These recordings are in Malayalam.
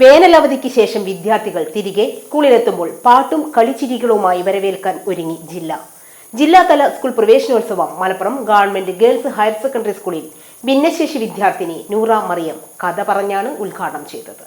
വേനലവധിക്ക് ശേഷം വിദ്യാർത്ഥികൾ തിരികെ സ്കൂളിലെത്തുമ്പോൾ പാട്ടും കളിച്ചിരികളുമായി വരവേൽക്കാൻ ഒരുങ്ങി ജില്ല. ജില്ലാതല സ്കൂൾ പ്രവേശനോത്സവം Malappuram government girls higher secondary സ്കൂളിൽ ഭിന്നശേഷി വിദ്യാർത്ഥിനി നൂറ മറിയം കഥ പറഞ്ഞാണ് ഉദ്ഘാടനം ചെയ്തത്.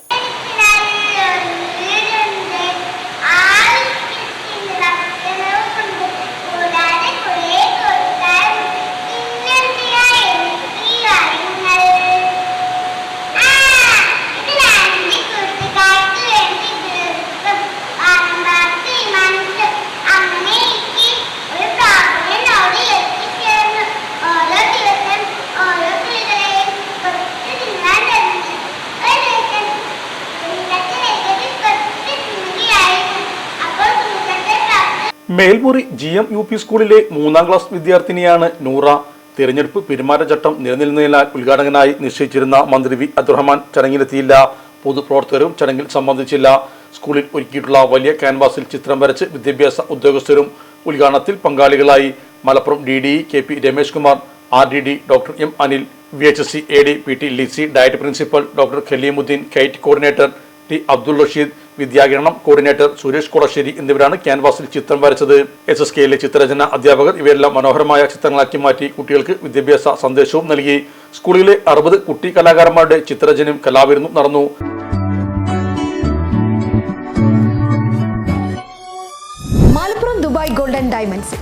Melmuri G M U P സ്കൂളിലെ മൂന്നാം ക്ലാസ് വിദ്യാർത്ഥിനിയാണ് നൂറ. തിരഞ്ഞെടുപ്പ് പെരുമാറ്റച്ചട്ടം നിലനിൽക്കുന്നതിനാൽ ഉദ്ഘാടകനായി നിശ്ചയിച്ചിരുന്ന മന്ത്രി വി. അബ്ദുറഹ്മാൻ ചടങ്ങിലെത്തിയില്ല. പൊതുപ്രവർത്തകരും ചടങ്ങിൽ സംബന്ധിച്ചില്ല. സ്കൂളിൽ ഒരുക്കിയിട്ടുള്ള വലിയ ക്യാൻവാസിൽ ചിത്രം വരച്ച് വിദ്യാഭ്യാസ ഉദ്യോഗസ്ഥരും ഉദ്ഘാടനത്തിൽ പങ്കാളികളായി Malappuram D D K P Ramesh Kumar R D D doctor M Anil V H S C A D P T Lissy DIET principal doctor Khaleemuddin KITE coordinator T Abdul Rasheed Vidyakiranam coordinator Suresh Kulasseri എന്നിവരാണ് ക്യാൻവാസിൽ ചിത്രം വരച്ചത്. എസ് എസ് കെയിലെ ചിത്രരചന അധ്യാപകർ ഇവയെല്ലാം മനോഹരമായ ചിത്രങ്ങളാക്കി മാറ്റി കുട്ടികൾക്ക് വിദ്യാഭ്യാസ സന്ദേശവും നൽകി. സ്കൂളിലെ അറുപത് കുട്ടി കലാകാരന്മാരുടെ ചിത്രരചനയും കലാവിരുന്നും നടന്നു. മലപ്പുറം ദുബായ് ഗോൾഡൻ ഡയമണ്ട്സിൽ